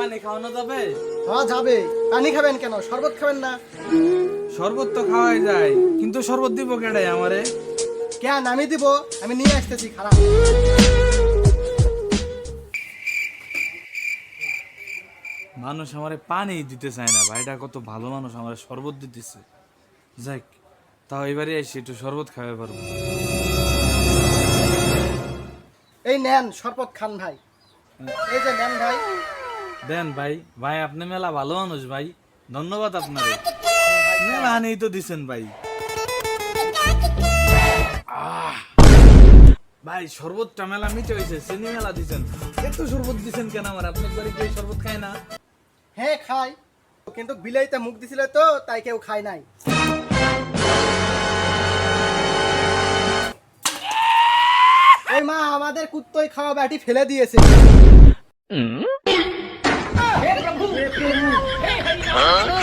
পানি খাওয়ানো যাবে? হওয়া যাবে। পানি খাবেন কেন? শরবত খাবেন না? শরবত তো খাওয়াই যায় কিন্তু শরবত দিব কেডাই আমারে? কেন? আমি দিব। আমি নিয়ে আসতেছি খারাপ। মানুষ আমারে পানি দিতে চায় না ভাইটা কত ভালো মানুষ আমারে শরবত দিতেছে। যাক তাও এবারে এসে একটু শরবত খাওয়াই পারব। এই নেন শরবত খান ভাই। এই যে নেন ভাই। দেন ভাই। ভাই আপনি মেলা ভালো মানুষ ভাই। ধন্যবাদ আপনার মেলা নেই তো দিছেন ভাই। আহ! ভাই শরবতটা মেলা মিটে হয়েছে চিনি মেলা দিছেন। এত শরবত দিছেন কেন আমার? আপনার বাড়ি কেউ শরবত খায় না? হ্যাঁ খাই কিন্তু বিলাইতে মুখ দিছিল তো তাই কেউ খায় নাই। ওই মা আমাদের কুত্তই খাওয়া ব্যাটি ফেলে দিয়েছে। ها